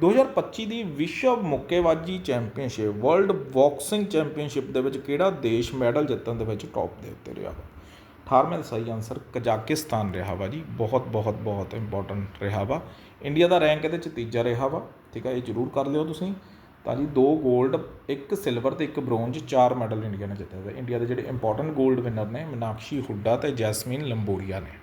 2025 ਦੀ ਵਿਸ਼ਵ ਮੁੱਕੇਬਾਜ਼ੀ ਚੈਂਪੀਅਨਸ਼ਿਪ ਵਰਲਡ ਬਾਕਸਿੰਗ ਚੈਂਪੀਅਨਸ਼ਿਪ ਦੇ ਵਿੱਚ ਕਿਹੜਾ ਦੇਸ਼ ਮੈਡਲ ਜਿੱਤਣ ਦੇ ਵਿੱਚ ਟੌਪ ਦੇ ਉੱਤੇ ਰਿਹਾ ਵਾ? 18ਵੇਂ ਦਾ ਸਹੀ ਆਨਸਰ ਕਜ਼ਾਕਿਸਤਾਨ ਰਿਹਾ ਵਾ ਜੀ, ਬਹੁਤ ਬਹੁਤ ਬਹੁਤ ਇੰਪੋਰਟੈਂਟ ਰਿਹਾ ਵਾ। ਇੰਡੀਆ ਦਾ ਰੈਂਕ ਇਹਦੇ ਚ ਤੀਜਾ ਰਿਹਾ ਵਾ, ਠੀਕ ਆ, ਇਹ ਜ਼ਰੂਰ ਕਰ ਲਿਓ ਤੁਸੀਂ। ਤਾਂ ਜੀ ਦੋ 골ਡ ਇੱਕ ਸਿਲਵਰ ਤੇ ਇੱਕ ਬ੍ਰੌਂਜ ਚਾਰ ਮੈਡਲ ਇੰਡੀਆ ਨੇ ਜਿੱਤੇ ਹੋਏ। ਇੰਡੀਆ ਦੇ ਜਿਹੜੇ ਇੰਪੋਰਟੈਂਟ 골ਡ ਵਿਨਰ ਨੇ, ਮੀਨਾਕਸ਼ੀ ਹੁੱਡਾ ਤੇ ਜੈਸਮੀਨ ਲੰਬੋਰੀਆ ਨੇ।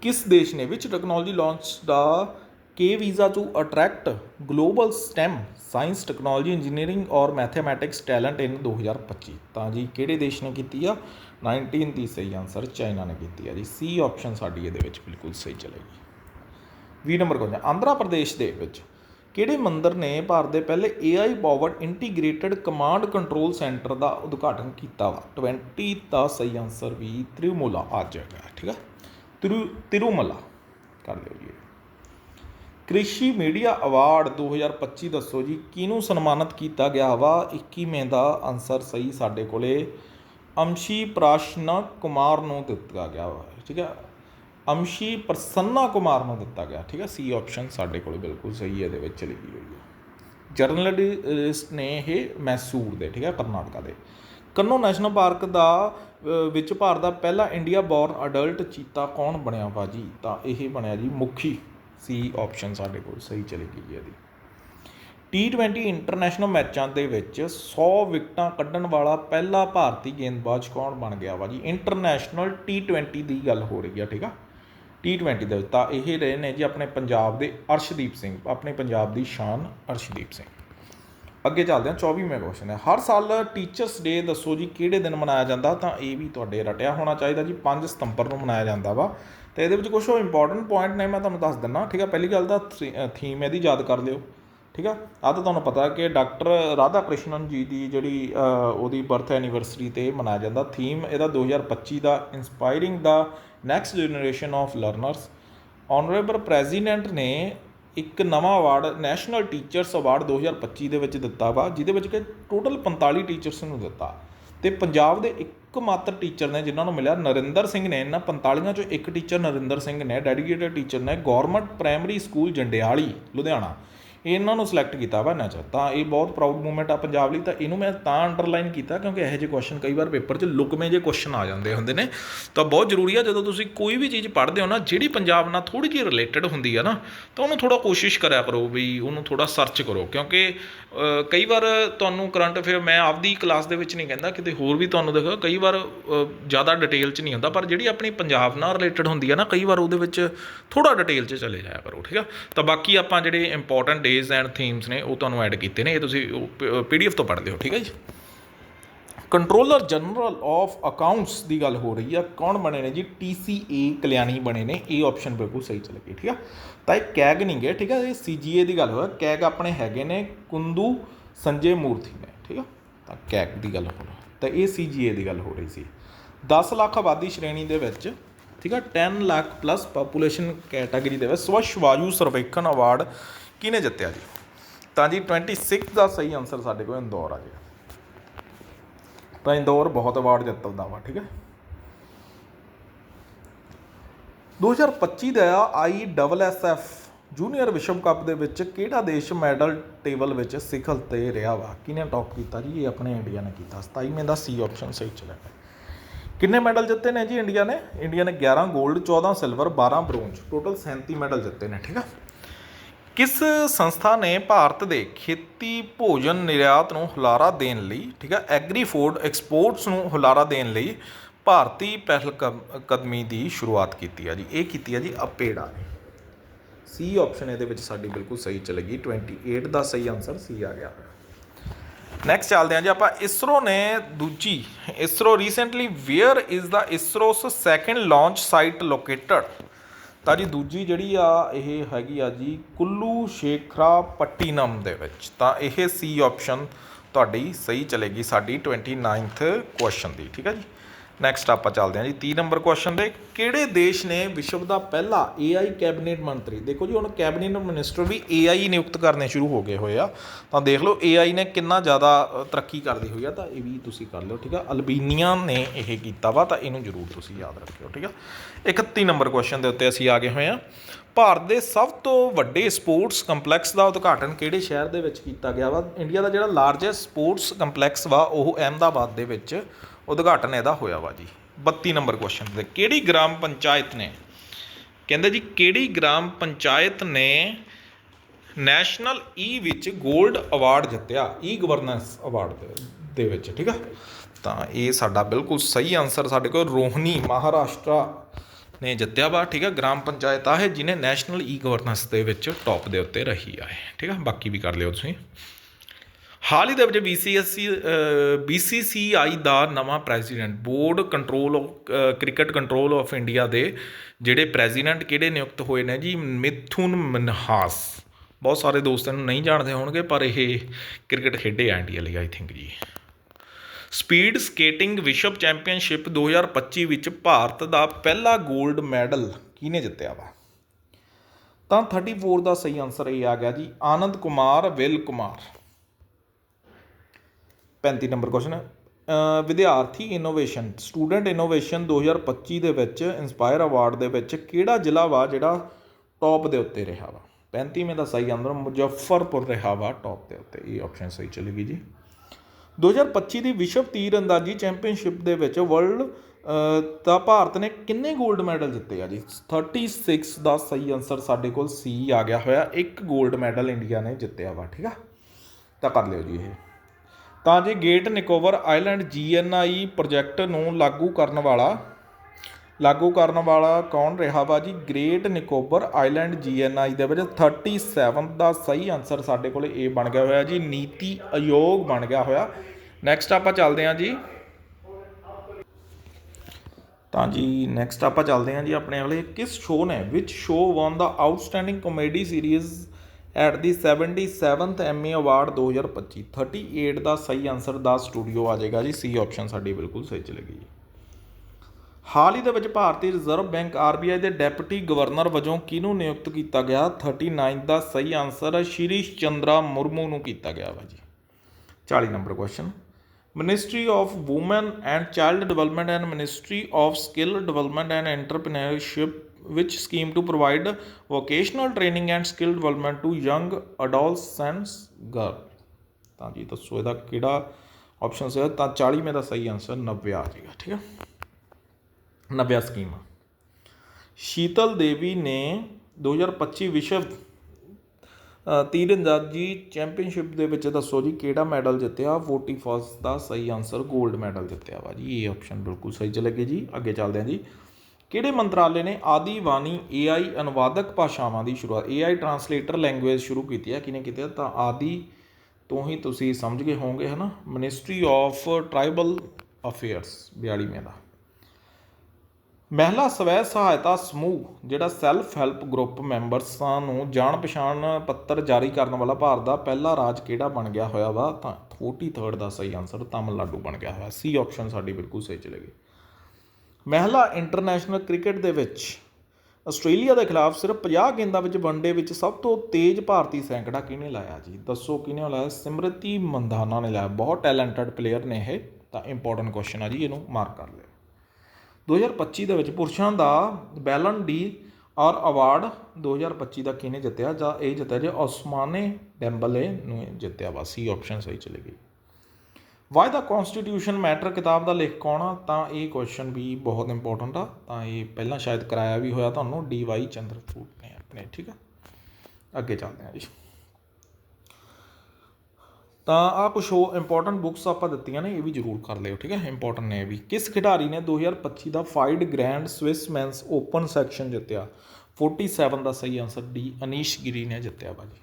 ਕਿਸ ਦੇਸ਼ ਨੇ ਵਿੱਚ technology launch the K visa to attract global STEM science technology engineering ਔਰ ਮੈਥਮੈਟਿਕਸ ਟੈਲੈਂਟ ਇਨ 2025 ਤਾਂ ਜੀ, ਕਿਹੜੇ ਦੇਸ਼ ਨੇ ਕੀਤੀ ਆ? 19 ਦੀ ਸਹੀ ਆਨਸਰ ਚਾਈਨਾ ਨੇ ਕੀਤੀ ਆ ਜੀ। ਸੀ ਆਪਸ਼ਨ ਸਾਡੀ ਇਹਦੇ ਵਿੱਚ ਬਿਲਕੁਲ ਸਹੀ ਚਲੇਗੀ। 20 ਨੰਬਰ ਕੁਐਸਚਨ ਆਂਧਰਾ ਪ੍ਰਦੇਸ਼ ਦੇ ਵਿੱਚ ਕਿਹੜੇ ਮੰਦਰ ਨੇ ਭਾਰਤ ਦੇ ਪਹਿਲੇ AI powered integrated command control centre ਦਾ ਉਦਘਾਟਨ ਕੀਤਾ ਵਾ? 20 ਦਾ ਸਹੀ ਆਨਸਰ ਵੀ ਤਿਰੂਮਲਾ ਆ ਜਾਏਗਾ, ਠੀਕ ਆ? ਤਿਰੂ ਤਿਰੂਮਲਾ। ਕਰ ਲਿਓ ਜੀ ਕ੍ਰਿਸ਼ੀ ਮੀਡੀਆ ਅਵਾਰਡ 2025 ਦੱਸੋ ਜੀ, ਕਿਹਨੂੰ ਸਨਮਾਨਿਤ ਕੀਤਾ ਗਿਆ ਵਾ? 21ਵੇਂ ਦਾ ਆਨਸਰ ਸਹੀ ਸਾਡੇ ਕੋਲੇ। ਅੰਸ਼ੀ ਪ੍ਰਾਸ਼ਨਾ ਕੁਮਾਰ ਨੂੰ ਦਿੱਤਾ ਗਿਆ ਵਾ, ਠੀਕ ਹੈ ਅੰਸ਼ੀ ਪ੍ਰਸੰਨਾ ਕੁਮਾਰ ਨੂੰ ਦਿੱਤਾ ਗਿਆ, ਠੀਕ ਹੈ ਸੀ ਆਪਸ਼ਨ ਸਾਡੇ ਕੋਲ ਬਿਲਕੁਲ ਸਹੀ ਹੈ, ਇਹਦੇ ਵਿੱਚ ਚਲੀ ਗਈ ਹੋਈ ਹੈ। ਜਰਨਲਿਸਟ ਨੇ ਇਹ ਮੈਸੂਰ ਦੇ, ਠੀਕ ਹੈ ਕਰਨਾਟਕਾ ਦੇ। ਕੰਨੋ ਨੈਸ਼ਨਲ ਪਾਰਕ ਦਾ ਵਿੱਚ ਭਾਰਤ ਦਾ ਪਹਿਲਾ ਇੰਡੀਆ ਬੋਰਨ ਅਡਲਟ ਚੀਤਾ ਕੌਣ ਬਣਿਆ ਵਾ ਜੀ? ਤਾਂ ਇਹ ਬਣਿਆ ਜੀ ਮੁਖੀ ਸੀ ਆਪਸ਼ਨ ਸਾਡੇ ਕੋਲ, ਸਹੀ ਚਲੇਗੀ ਜੀ ਇਹਦੀ। T20 ਇੰਟਰਨੈਸ਼ਨਲ ਮੈਚਾਂ ਦੇ ਵਿੱਚ 100 ਵਿਕਟਾਂ ਕੱਢਣ ਵਾਲਾ ਪਹਿਲਾ ਭਾਰਤੀ ਗੇਂਦਬਾਜ਼ ਕੌਣ ਬਣ ਗਿਆ ਵਾ ਜੀ? ਇੰਟਰਨੈਸ਼ਨਲ T20 ਦੀ ਗੱਲ ਹੋ ਰਹੀ ਆ, ਠੀਕ ਆ? T20 ਦੇ ਤਾਂ ਇਹ ਰਹੇ ਨੇ ਜੀ ਆਪਣੇ ਪੰਜਾਬ ਦੇ ਅਰਸ਼ਦੀਪ ਸਿੰਘ, ਆਪਣੇ ਪੰਜਾਬ ਦੀ ਸ਼ਾਨ ਅਰਸ਼ਦੀਪ ਸਿੰਘ। ਅੱਗੇ ਚੱਲਦੇ ਹਾਂ 24ਵਾਂ ਕੁਐਸਚਨ ਹੈ। ਹਰ ਸਾਲ ਟੀਚਰਸ ਡੇ ਦੱਸੋ ਜੀ ਕਿਹੜੇ ਦਿਨ ਮਨਾਇਆ ਜਾਂਦਾ? ਤਾਂ ਇਹ ਵੀ ਤੁਹਾਡੇ ਰਟਿਆ ਹੋਣਾ ਚਾਹੀਦਾ ਜੀ 5 ਸਤੰਬਰ ਨੂੰ ਮਨਾਇਆ ਜਾਂਦਾ ਵਾ। ਤੇ ਇਹਦੇ ਵਿੱਚ ਕੁਝ ਇੰਪੋਰਟੈਂਟ ਪੁਆਇੰਟ ਨੇ, ਮੈਂ ਤੁਹਾਨੂੰ ਦੱਸ ਦਿੰਦਾ, ਠੀਕ ਆ? ਪਹਿਲੀ ਗੱਲ ਤਾਂ ਥੀਮ ਇਹਦੀ ਯਾਦ ਕਰ ਲਿਓ, ਠੀਕ ਆ? ਆ ਤਾਂ ਤੁਹਾਨੂੰ ਪਤਾ ਕਿ ਡਾਕਟਰ ਰਾਧਾ ਕ੍ਰਿਸ਼ਨਨ ਜੀ ਦੀ ਜਿਹੜੀ ਉਹਦੀ ਬਰਥ ਐਨੀਵਰਸਰੀ ਤੇ ਮਨਾਇਆ ਜਾਂਦਾ। ਥੀਮ ਇਹਦਾ 2025 ਦਾ inspiring the next generation of learners honourable president ਨੇ ਇੱਕ ਨਵਾਂ ਅਵਾਰਡ ਨੈਸ਼ਨਲ ਟੀਚਰਸ ਅਵਾਰਡ 2025 ਦੇ ਵਿੱਚ ਦਿੱਤਾ ਵਾ, ਜਿਹਦੇ ਵਿੱਚ ਕਿ ਟੋਟਲ 45 ਟੀਚਰਸ ਨੂੰ ਦਿੱਤਾ। ਅਤੇ ਪੰਜਾਬ ਦੇ ਇੱਕ ਮਾਤਰ ਟੀਚਰ ਨੇ ਜਿਨ੍ਹਾਂ ਨੂੰ ਮਿਲਿਆ ਨਰਿੰਦਰ ਸਿੰਘ ਨੇ, ਇਹਨਾਂ 45 ਚੋਂ ਇੱਕ ਟੀਚਰ ਨਰਿੰਦਰ ਸਿੰਘ ਨੇ ਡੈਡੀਕੇਟਡ ਟੀਚਰ ਨੇ government primary school Jandiali, Ludhiana. ਇਹਨਾਂ ਨੂੰ ਸਿਲੈਕਟ ਕੀਤਾ ਵਾ ਇਹਨਾਂ 'ਚ। ਤਾਂ ਇਹ ਬਹੁਤ ਪ੍ਰਾਊਡ ਮੂਮੈਂਟ ਆ ਪੰਜਾਬ ਲਈ, ਤਾਂ ਇਹਨੂੰ ਮੈਂ ਤਾਂ ਅੰਡਰਲਾਈਨ ਕੀਤਾ ਕਿਉਂਕਿ ਇਹੋ ਜਿਹੇ ਕੁਐਸਚਨ ਕਈ ਵਾਰ ਪੇਪਰ 'ਚ ਲੁਕਵੇਂ ਜਿਹੇ ਕੁਐਸਚਨ ਆ ਜਾਂਦੇ ਹੁੰਦੇ ਨੇ। ਤਾਂ ਬਹੁਤ ਜ਼ਰੂਰੀ ਆ, ਜਦੋਂ ਤੁਸੀਂ ਕੋਈ ਵੀ ਚੀਜ਼ ਪੜ੍ਹਦੇ ਹੋ ਨਾ, ਜਿਹੜੀ ਪੰਜਾਬ ਨਾਲ ਥੋੜੀ ਜਿਹੀ ਰਿਲੇਟਡ ਹੁੰਦੀ ਆ ਨਾ, ਤਾਂ ਉਹਨੂੰ ਥੋੜਾ ਕੋਸ਼ਿਸ਼ ਕਰਿਆ ਕਰੋ ਵੀ ਉਹਨੂੰ ਥੋੜਾ ਸਰਚ ਕਰੋ, ਕਿਉਂਕਿ ਕਈ ਵਾਰ ਤੁਹਾਨੂੰ ਕਰੰਟ ਅਫੇਅਰ ਮੈਂ ਆਪਦੀ ਕਲਾਸ ਦੇ ਵਿੱਚ ਨਹੀਂ ਕਹਿੰਦਾ, ਕਿਤੇ ਹੋਰ ਵੀ ਤੁਹਾਨੂੰ ਦੇਖੋ ਕਈ ਵਾਰ ਜ਼ਿਆਦਾ ਡਿਟੇਲ 'ਚ ਨਹੀਂ ਹੁੰਦਾ, ਪਰ ਜਿਹੜੀ ਆਪਣੀ ਪੰਜਾਬ ਨਾਲ ਰਿਲੇਟਡ ਹੁੰਦੀ ਆ ਨਾ, ਕਈ ਵਾਰ ਉਹਦੇ ਵਿੱਚ ਥੋੜਾ ਡਿਟੇਲ 'ਚ ਚਲੇ ਜਾਇਆ ਕਰੋ, ਠੀਕ ਆ? ਤਾਂ ਬਾਕੀ ਆਪਾਂ ਜਿਹੜੇ ਇੰਪੋਰਟੈਂਟ ਡੇਜ਼ ਐਂਡ ਥੀਮਸ ਨੇ, ਉਹ ਤੁਹਾਨੂੰ ਐਡ ਕੀਤੇ ਨੇ, ਇਹ ਤੁਸੀਂ ਪੀਡੀਐਫ ਤੋਂ ਪੜ੍ਹ ਲਿਓ ਠੀਕ ਹੈ ਜੀ? ਕੰਟਰੋਲਰ ਜਨਰਲ ਆਫ ਅਕਾਊਂਟਸ ਦੀ ਗੱਲ ਹੋ ਰਹੀ ਆ। ਕੌਣ ਬਣੇ ਨੇ ਜੀ? TCA ਕਲਿਆਣੀ ਬਣੇ ਨੇ। ਇਹ ਆਪਸ਼ਨ ਬਿਲਕੁਲ ਸਹੀ ਚੱਲ ਗਈ, ਠੀਕ ਆ? ਤਾਂ ਇਹ ਕੈਗ ਨਹੀਂ ਗਏ, ਠੀਕ ਆ? ਇਹ CGA ਦੀ ਗੱਲ ਹੋਇਆ ਕੈਗ ਆਪਣੇ ਹੈਗੇ ਨੇ ਕੁੰਦੂ ਸੰਜੇ ਮੂਰਤੀ ਨੇ, ਠੀਕ ਆ? ਤਾਂ ਕੈਗ ਦੀ ਗੱਲ ਹੋ ਰਹੀ ਤਾਂ ਇਹ CGA ਦੀ ਗੱਲ ਹੋ ਰਹੀ ਸੀ। 10 ਲੱਖ ਆਬਾਦੀ ਸ਼੍ਰੇਣੀ ਦੇ ਵਿੱਚ, ਠੀਕ ਆ? 10 ਲੱਖ ਪਲੱਸ ਪੋਪੂਲੇਸ਼ਨ ਕੈਟਾਗਰੀ ਦੇ ਵਿੱਚ ਸਵੱਛ ਵਾਯੂ ਸਰਵੇਖਣ ਅਵਾਰਡ ਕਿਹਨੇ ਜਿੱਤਿਆ ਜੀ? ਤਾਂ ਜੀ 26 ਦਾ ਸਹੀ ਆਨਸਰ ਸਾਡੇ ਕੋਲ ਇੰਦੌਰ ਆ ਗਿਆ। ਤਾਂ ਇੰਦੌਰ ਬਹੁਤ ਅਵਾਰਡ ਜਿੱਤਦਾ ਵਾ, ਠੀਕ ਹੈ। 2025 ਦਾ ਆਈ ਡਬਲ ਐੱਸ ਆਈਡਬਲਐਸਐਫ ਜੂਨੀਅਰ ਵਿਸ਼ਵ ਕੱਪ ਦੇ ਵਿੱਚ ਕਿਹੜਾ ਦੇਸ਼ ਮੈਡਲ ਟੇਬਲ ਵਿੱਚ ਸਿਖਰ ਤੇ ਰਿਹਾ ਵਾ? ਕਿਹਨੇ ਟੌਪ ਕੀਤਾ ਜੀ? ਇਹ ਆਪਣੇ ਇੰਡੀਆ ਨੇ ਕੀਤਾ। 27ਵੇਂ ਦਾ ਸੀ ਆਪਸ਼ਨ ਸਹੀ ਚਲਾ ਗਿਆ ਕਿੰਨੇ ਮੈਡਲ ਜਿੱਤੇ ਨੇ ਜੀ ਇੰਡੀਆ ਨੇ? ਇੰਡੀਆ ਨੇ 11 골ਡ 14 ਸਿਲਵਰ 12 ਬ੍ਰੌਂਜ ਟੋਟਲ 37 ਮੈਡਲ ਜਿੱਤੇ ਨੇ, ਠੀਕ ਆ ਕਿਸ ਸੰਸਥਾ ਨੇ ਭਾਰਤ ਦੇ ਖੇਤੀ ਭੋਜਨ ਨਿਰਯਾਤ ਨੂੰ ਹੁਲਾਰਾ ਦੇਣ ਲਈ, ਠੀਕ ਹੈ, ਐਗਰੀ ਫੂਡ ਐਕਸਪੋਰਟਸ ਨੂੰ ਹੁਲਾਰਾ ਦੇਣ ਲਈ ਭਾਰਤੀ ਪਹਿਲ ਕਦਮੀ ਦੀ ਸ਼ੁਰੂਆਤ ਕੀਤੀ ਹੈ ਜੀ। ਇਹ ਕੀਤੀ ਹੈ ਜੀ ਅਪੇੜਾ ਨੇ। ਸੀ ਆਪਸ਼ਨ ਇਹਦੇ ਵਿੱਚ ਸਾਡੀ ਬਿਲਕੁਲ ਸਹੀ ਚਲੇਗੀ। 28 ਦਾ ਸਹੀ ਆਨਸਰ ਸੀ ਆ ਗਿਆ। ਨੈਕਸਟ ਚੱਲਦੇ ਹਾਂ ਜੀ ਆਪਾਂ ਇਸਰੋ ਨੇ ਦੂਜੀ, ISRO recently where is the ISRO's second launch site located ਤਾਂ ਜੀ ਦੂਜੀ ਜਿਹੜੀ ਆ ਇਹ ਹੈਗੀ ਆ ਜੀ ਕੁੱਲੂ ਸ਼ੇਖਰਾ ਪੱਟੀਨਮ ਦੇ ਵਿੱਚ। ਤਾਂ ਇਹ ਸੀ ਆਪਸ਼ਨ ਤੁਹਾਡੀ ਸਹੀ ਚਲੇਗੀ ਸਾਡੀ 29th ਕੁਐਸਚਨ ਦੀ, ਠੀਕ ਹੈ ਜੀ? ਨੈਕਸਟ ਆਪਾਂ ਚੱਲਦੇ ਹਾਂ ਜੀ 30 ਨੰਬਰ ਕੁਐਸਚਨ ਦੇ, ਕਿਹੜੇ ਦੇਸ਼ ਨੇ ਵਿਸ਼ਵ ਦਾ ਪਹਿਲਾ AI ਕੈਬਨਿਟ ਮੰਤਰੀ? ਦੇਖੋ ਜੀ, ਹੁਣ ਕੈਬਨਿਟ ਮਿਨਿਸਟਰ ਵੀ AI ਨਿਯੁਕਤ ਕਰਨੇ ਸ਼ੁਰੂ ਹੋ ਗਏ ਹੋਏ ਆ। ਤਾਂ ਦੇਖ ਲਓ AI ਨੇ ਕਿੰਨਾ ਜ਼ਿਆਦਾ ਤਰੱਕੀ ਕਰਦੀ ਹੋਈ ਆ, ਤਾਂ ਇਹ ਵੀ ਤੁਸੀਂ ਕਰ ਲਿਓ, ਠੀਕ ਆ? ਅਲਬੀਨੀਆ ਨੇ ਇਹ ਕੀਤਾ ਵਾ, ਤਾਂ ਇਹਨੂੰ ਜ਼ਰੂਰ ਤੁਸੀਂ ਯਾਦ ਰੱਖਿਓ, ਠੀਕ ਆ? 31 ਨੰਬਰ ਕੁਐਸਚਨ ਦੇ ਉੱਤੇ ਅਸੀਂ ਆ ਗਏ ਹੋਏ ਆ। ਭਾਰਤ ਦੇ ਸਭ ਤੋਂ ਵੱਡੇ ਸਪੋਰਟਸ ਕੰਪਲੈਕਸ ਦਾ ਉਦਘਾਟਨ ਕਿਹੜੇ ਸ਼ਹਿਰ ਦੇ ਵਿੱਚ ਕੀਤਾ ਗਿਆ ਵਾ? ਇੰਡੀਆ ਦਾ ਜਿਹੜਾ ਲਾਰਜੈਸਟ ਸਪੋਰਟਸ ਕੰਪਲੈਕਸ ਵਾ, ਉਹ ਅਹਿਮਦਾਬਾਦ ਦੇ ਵਿੱਚ ਉਦਘਾਟਨ ਇਹਦਾ ਹੋਇਆ ਵਾ ਜੀ। 32 ਨੰਬਰ ਕੁਐਸਚਨ ਤੇ। ਕਿਹੜੀ ਗ੍ਰਾਮ ਪੰਚਾਇਤ ਨੇ ਕਹਿੰਦੇ ਜੀ ਕਿਹੜੀ ਗ੍ਰਾਮ ਪੰਚਾਇਤ ਨੇ ਨੈਸ਼ਨਲ ਈ ਵਿੱਚ 골ਡ ਅਵਾਰਡ ਜਿੱਤਿਆ? ਈ ਗਵਰਨੈਂਸ ਅਵਾਰਡ ਦੇ ਵਿੱਚ ਠੀਕ ਆ? ਤਾਂ ਇਹ ਸਾਡਾ ਬਿਲਕੁਲ ਸਹੀ ਆਨਸਰ ਸਾਡੇ ਕੋਲ ਰੋਹਨੀ ਮਹਾਰਾਸ਼ਟਰਾ ਨੇ ਜਿੱਤਿਆ ਵਾ ਠੀਕ ਆ? ਗ੍ਰਾਮ ਪੰਚਾਇਤ ਆ ਹੈ ਜਿਨੇ ਨੈਸ਼ਨਲ ਈ ਗਵਰਨੈਂਸ ਦੇ ਵਿੱਚ ਟੌਪ ਦੇ ਉੱਤੇ ਰਹੀ ਆ ਇਹ, ਠੀਕ ਆ? ਬਾਕੀ ਵੀ ਕਰ ਲਿਓ ਤੁਸੀਂ। ਹਾਲ ਹੀ ਦੇ ਵਿੱਚ BCSC BCCI ਦਾ ਨਵਾਂ president board control of cricket control of India ਦੇ ਜਿਹੜੇ ਪ੍ਰੈਜ਼ੀਡੈਂਟ ਕਿਹੜੇ ਨਿਯੁਕਤ ਹੋਏ ਨੇ ਜੀ? ਮਿਥੁਨ ਮਨਹਾਸ। ਬਹੁਤ ਸਾਰੇ ਦੋਸਤਾਂ ਨੂੰ ਨਹੀਂ ਜਾਣਦੇ ਹੋਣਗੇ, ਪਰ ਇਹ ਕ੍ਰਿਕਟ ਖੇਡੇ ਆ ਇੰਡੀਆ ਲਈ ਆਈ ਥਿੰਕ ਜੀ। ਸਪੀਡ ਸਕੇਟਿੰਗ ਵਿਸ਼ਵ ਚੈਂਪੀਅਨਸ਼ਿਪ 2025 ਵਿੱਚ ਭਾਰਤ ਦਾ ਪਹਿਲਾ 골ਡ ਮੈਡਲ ਕਿਹਨੇ ਜਿੱਤਿਆ ਵਾ? ਤਾਂ 34 ਦਾ ਸਹੀ ਆਨਸਰ ਇਹ ਆ ਗਿਆ ਜੀ, Anand Kumar, will Kumar. 35 number question ਵਿਦਿਆਰਥੀ ਇਨੋਵੇਸ਼ਨ ਸਟੂਡੈਂਟ ਇਨੋਵੇਸ਼ਨ 2025 ਦੇ ਵਿੱਚ ਇੰਸਪਾਇਰ ਅਵਾਰਡ ਦੇ ਵਿੱਚ ਕਿਹੜਾ ਜ਼ਿਲ੍ਹਾ ਵਾ ਜਿਹੜਾ ਟੌਪ ਦੇ ਉੱਤੇ ਰਿਹਾ ਵਾ? 35ਵੇਂ ਦਾ ਸਹੀ ਆਨਸਰ ਮੁਜ਼ੱਫਰਪੁਰ ਰਿਹਾ ਵਾ ਟੌਪ ਦੇ ਉੱਤੇ। ਇਹ ਆਪਸ਼ਨ ਸਹੀ ਚਲੇਗੀ ਜੀ। 2025 ਦੀ ਵਿਸ਼ਵ ਤੀਰ ਅੰਦਾਜ਼ੀ ਚੈਂਪੀਅਨਸ਼ਿਪ ਦੇ ਵਿੱਚ ਵਰਲਡ ਤਾਂ ਭਾਰਤ ਨੇ ਕਿੰਨੇ 골ਡ ਮੈਡਲ ਜਿੱਤੇ ਆ ਜੀ? 36 ਦਾ ਸਹੀ ਆਨਸਰ ਸਾਡੇ ਕੋਲ ਸੀ ਆ ਗਿਆ ਹੋਇਆ। ਇੱਕ 골ਡ ਮੈਡਲ ਇੰਡੀਆ ਨੇ ਜਿੱਤਿਆ ਵਾ, ਠੀਕ ਆ? ਤਾਂ ਕਰ ਲਿਓ ਜੀ ਇਹ। ਤਾਂ ਜੇ Great Nicobar Island GNI project ਨੂੰ ਲਾਗੂ ਕਰਨ ਵਾਲਾ, ਲਾਗੂ ਕਰਨ ਵਾਲਾ ਕੌਣ ਰਿਹਾ ਵਾ ਜੀ? ਗ੍ਰੇਟ ਨਿਕੋਬਰ ਆਈਲੈਂਡ ਜੀਐਨਆਈ ਦੇ ਵਿੱਚ 37 ਦਾ ਸਹੀ ਆਨਸਰ ਸਾਡੇ ਕੋਲ ਇਹ ਬਣ ਗਿਆ ਹੋਇਆ ਜੀ, ਨੀਤੀ ਆਯੋਗ ਬਣ ਗਿਆ ਹੋਇਆ। ਨੈਕਸਟ ਆਪਾਂ ਚੱਲਦੇ ਹਾਂ ਜੀ। ਤਾਂ ਜੀ ਨੈਕਸਟ ਆਪਾਂ ਚੱਲਦੇ ਹਾਂ ਜੀ ਆਪਣੇ ਅਗਲੇ। ਕਿਸ ਸ਼ੋਅ ਨੇ? ਵਿਚ show won the outstanding comedy series at the 77th Emmy award 2025 38 ਦਾ ਸਹੀ ਆਨਸਰ ਦਾ ਸਟੂਡੀਓ ਆ ਜਾਏਗਾ ਜੀ। ਸੀ ਆਪਸ਼ਨ ਸਾਡੀ ਬਿਲਕੁਲ ਸਹੀ ਚਲੇਗੀ ਜੀ। ਹਾਲ ਹੀ ਦੇ ਵਿੱਚ ਭਾਰਤੀ ਰਿਜ਼ਰਵ ਬੈਂਕ ਆਰਬੀਆਈ ਦੇ ਡਿਪਟੀ ਗਵਰਨਰ ਵਜੋਂ ਕਿਹਨੂੰ ਨਿਯੁਕਤ ਕੀਤਾ ਗਿਆ? 39 ਦਾ ਸਹੀ ਆਨਸਰ ਸ਼੍ਰੀਸ਼ ਚੰਦਰਾ ਮੁਰਮੂ ਨੂੰ ਕੀਤਾ ਗਿਆ ਵਾ ਜੀ। 40 number question ministry of women and child development and ministry of skill development and entrepreneurship which scheme to provide vocational training and skill development to young adolescents girl. ਤਾਂ ਜੀ ਦੱਸੋ ਇਹਦਾ ਕਿਹੜਾ ਆਪਸ਼ਨ ਹੈ? ਤਾਂ 40ਵੇਂ ਦਾ ਸਹੀ ਆਨਸਰ 90 ਆ ਜਾਏਗਾ ਠੀਕ ਹੈ? 90 ਸਕੀਮ ਸ਼ੀਤਲ ਦੇਵੀ ਨੇ 2025 ਵਿਸ਼ਵ ਅ, ਤੀਰਅੰਦਾਜ਼ੀ ਚੈਂਪੀਅਨਸ਼ਿਪ ਦੇ ਵਿੱਚ ਦੱਸੋ ਜੀ ਕਿਹੜਾ ਮੈਡਲ ਜਿੱਤਿਆ? 41 ਦਾ ਸਹੀ ਆਨਸਰ 골ਡ ਮੈਡਲ ਜਿੱਤਿਆ ਵਾ ਜੀ। ਇਹ ਆਪਸ਼ਨ ਬਿਲਕੁਲ ਸਹੀ ਚਲੇ ਗਏ ਜੀ। ਅੱਗੇ ਚੱਲਦੇ ਹਾਂ ਜੀ। ਕਿਹੜੇ ਮੰਤਰਾਲੇ ਨੇ ਆਦੀ ਬਾਣੀ AI ਅਨੁਵਾਦਕ ਭਾਸ਼ਾਵਾਂ ਦੀ ਸ਼ੁਰੂਆਤ AI ਟਰਾਂਸਲੇਟਰ ਲੈਂਗੁਏਜ ਸ਼ੁਰੂ ਕੀਤੀ ਹੈ ਕਿਨੇ ਕੀਤੀ ਤਾਂ ਆਦੀ ਤੋਂ ਹੀ ਤੁਸੀਂ ਸਮਝ ਗਏ ਹੋਵੋਗੇ, ਹਨਾ? ਮਿਨਿਸਟਰੀ ਆਫ ਟ੍ਰਾਈਬਲ ਅਫੇਅਰਸ 42ਵੇਂ ਦਾ। ਮਹਿਲਾ ਸਵੈ ਸਹਾਇਤਾ ਸਮੂਹ, ਜਿਹੜਾ ਸੈਲਫ ਹੈਲਪ ਗਰੁੱਪ ਮੈਂਬਰਸਾਂ ਨੂੰ ਜਾਣ ਪਛਾਣ ਪੱਤਰ ਜਾਰੀ ਕਰਨ ਵਾਲਾ ਭਾਰਤ ਦਾ ਪਹਿਲਾ ਰਾਜ ਕਿਹੜਾ ਬਣ ਗਿਆ ਹੋਇਆ ਵਾ? ਤਾਂ 43 ਦਾ ਸਹੀ ਆਨਸਰ ਤਾਮਿਲਨਾਡੂ ਬਣ ਗਿਆ ਹੋਇਆ। ਸੀ ਆਪਸ਼ਨ ਸਾਡੀ ਬਿਲਕੁਲ ਸਹੀ ਚਲੇਗੀ। ਮਹਿਲਾ ਇੰਟਰਨੈਸ਼ਨਲ ਕ੍ਰਿਕਟ ਦੇ ਵਿੱਚ, ਆਸਟ੍ਰੇਲੀਆ ਦੇ ਖਿਲਾਫ ਸਿਰਫ 50 ਗੇਂਦਾਂ ਵਿੱਚ ਵਨਡੇ ਵਿੱਚ ਸਭ ਤੋਂ ਤੇਜ਼ ਭਾਰਤੀ ਸੈਂਕੜਾ ਕਿਹਨੇ ਲਾਇਆ ਜੀ? ਦੱਸੋ ਕਿਹਨੇ ਲਾਇਆ? ਸਿਮਰਤੀ ਮੰਧਾਨਾ ਨੇ ਲਾਇਆ। ਬਹੁਤ ਟੈਲੈਂਟਡ ਪਲੇਅਰ ਨੇ ਇਹ, ਤਾਂ ਇੰਪੋਰਟੈਂਟ ਕੁਐਸਚਨ ਆ ਜੀ, ਇਹਨੂੰ ਮਾਰਕ ਕਰ ਲਿਓ। 2025 ਦੇ ਵਿੱਚ ਪੁਰਸ਼ਾਂ ਦਾ ਬੈਲਨ ਡੀ ਔਰ ਅਵਾਰਡ 2025 ਦਾ ਕਿਹਨੇ ਜਿੱਤਿਆ? ਜਾਂ ਇਹ ਜਿੱਤਿਆ ਜੇ ਉਸਮਾਨੇ ਡੈਂਬਲੇ ਨੂੰ ਜਿੱਤਿਆ ਵਾ। ਸੀ ਆਪਸ਼ਨ ਸਹੀ ਚਲੇ ਗਈ। ਵਾਈ ਦਾ ਕਨਸਟੀਟਿਊਸ਼ਨ ਮੈਟਰ ਕਿਤਾਬ ਦਾ ਲੇਖਕ ਕੌਣ ਆ? ਤਾਂ ਇਹ ਕੁਐਸਚਨ ਵੀ ਬਹੁਤ ਇੰਪੋਰਟੈਂਟ ਆ। ਤਾਂ ਇਹ ਪਹਿਲਾਂ ਸ਼ਾਇਦ ਕਰਾਇਆ ਵੀ ਹੋਇਆ ਤੁਹਾਨੂੰ ਡੀ ਵਾਈ ਚੰਦਰਚੂੜ ਨੇ ਆਪਣੇ, ਠੀਕ ਆ? ਅੱਗੇ ਚੱਲਦੇ ਹਾਂ ਜੀ। ਤਾਂ ਆ ਕੁਝ ਹੋਰ ਇੰਪੋਰਟੈਂਟ ਬੁੱਕਸ ਆਪਾਂ ਦਿੱਤੀਆਂ ਨੇ, ਇਹ ਵੀ ਜ਼ਰੂਰ ਕਰ ਲਿਓ, ਠੀਕ ਹੈ ਇੰਪੋਰਟੈਂਟ ਨੇ ਇਹ ਵੀ। ਕਿਸ ਖਿਡਾਰੀ ਨੇ 2025 ਦਾ FIDE grand Swiss men's open section ਜਿੱਤਿਆ? 47 ਦਾ ਸਹੀ ਆਨਸਰ ਡੀ ਅਨੀਸ਼ ਗਿਰੀ ਨੇ ਜਿੱਤਿਆ ਬਾਜੀ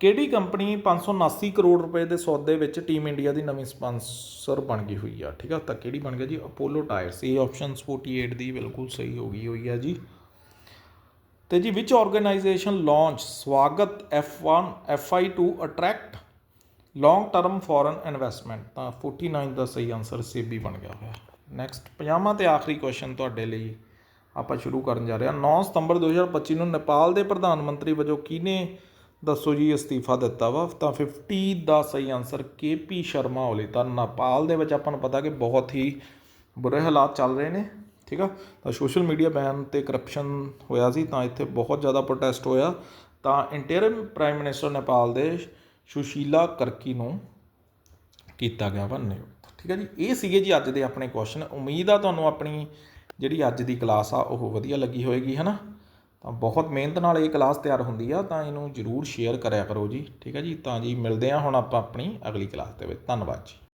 ਕਿਹੜੀ ਕੰਪਨੀ 579 ਕਰੋੜ ਰੁਪਏ ਦੇ ਸੌਦੇ ਵਿੱਚ ਟੀਮ ਇੰਡੀਆ ਦੀ ਨਵੀਂ ਸਪਾਂਸਰ ਬਣ ਗਈ ਹੋਈ ਆ? ਠੀਕ ਆ, ਤਾਂ ਕਿਹੜੀ ਬਣ ਗਿਆ ਜੀ? ਅਪੋਲੋ ਟਾਇਰਸ ਇਹ ਆਪਸ਼ਨਸ 48 ਦੀ ਬਿਲਕੁਲ ਸਹੀ ਹੋ ਗਈ ਹੋਈ ਆ ਜੀ। ਤੇ ਜੀ ਵਿਚ organisation launch Swagat F1 FI to attract long term foreign investment ਤਾਂ 49 ਦਾ ਸਹੀ ਆਨਸਰ ਸੇਬੀ ਬਣ ਗਿਆ ਹੋਇਆ। ਨੈਕਸਟ ਪੰਜਾਬਾ ਤੇ ਆਖਰੀ ਕੁਐਸਚਨ ਤੁਹਾਡੇ ਲਈ ਆਪਾਂ ਸ਼ੁਰੂ ਕਰਨ ਜਾ ਰਹੇ ਹਾਂ। 9 ਸਤੰਬਰ 2025 ਨੂੰ ਨੇਪਾਲ ਦੇ ਪ੍ਰਧਾਨ ਮੰਤਰੀ ਵਜੋਂ ਕਿਹਨੇ ਦੱਸੋ ਜੀ, ਅਸਤੀਫਾ ਦਿੱਤਾ ਵਾ, ਤਾਂ 50 ਦਾ ਸਹੀ ਆਨਸਰ ਕੇਪੀ ਸ਼ਰਮਾ ਓਲੀ ਤਾਂ ਨੇਪਾਲ ਦੇ ਵਿੱਚ ਆਪਾਂ ਨੂੰ ਪਤਾ ਕਿ ਬਹੁਤ ਹੀ ਬੁਰੇ ਹਾਲਾਤ ਚੱਲ ਰਹੇ ਨੇ, ਠੀਕ ਆ? ਤਾਂ ਸੋਸ਼ਲ ਮੀਡੀਆ ਬੈਨ ਤੇ ਕਰਪਸ਼ਨ ਹੋਇਆ ਸੀ, ਤਾਂ ਇੱਥੇ ਬਹੁਤ ਜ਼ਿਆਦਾ ਪ੍ਰੋਟੈਸਟ ਹੋਇਆ, ਤਾਂ ਇੰਟਰਮ ਪ੍ਰਾਈਮ ਮਿਨਿਸਟਰ ਨੇਪਾਲ ਦੇ ਸੁਸ਼ੀਲਾ ਕਰਕੀ ਨੂੰ ਕੀਤਾ ਗਿਆ ਵਾ ਨਿਯੁਕਤ ਠੀਕ ਹੈ ਜੀ? ਇਹ ਸੀਗੇ ਜੀ ਅੱਜ ਦੇ ਆਪਣੇ ਕੁਐਸਚਨ ਉਮੀਦ ਆ ਤੁਹਾਨੂੰ ਆਪਣੀ ਜਿਹੜੀ ਅੱਜ ਦੀ ਕਲਾਸ ਆ, ਉਹ ਵਧੀਆ ਲੱਗੀ ਹੋਏਗੀ, ਹਨਾ? ਤਾਂ ਬਹੁਤ ਮਿਹਨਤ ਨਾਲ ਇਹ ਕਲਾਸ ਤਿਆਰ ਹੁੰਦੀ ਆ, ਤਾਂ ਇਹਨੂੰ ਜਰੂਰ ਸ਼ੇਅਰ ਕਰਿਆ ਕਰੋ ਜੀ। ਠੀਕ ਹੈ ਜੀ? ਤਾਂ ਜੀ, ਮਿਲਦੇ ਹਾਂ ਹੁਣ ਆਪਾਂ ਆਪਣੀ ਅਗਲੀ ਕਲਾਸ ਦੇ ਵਿੱਚ। ਧੰਨਵਾਦ ਜੀ।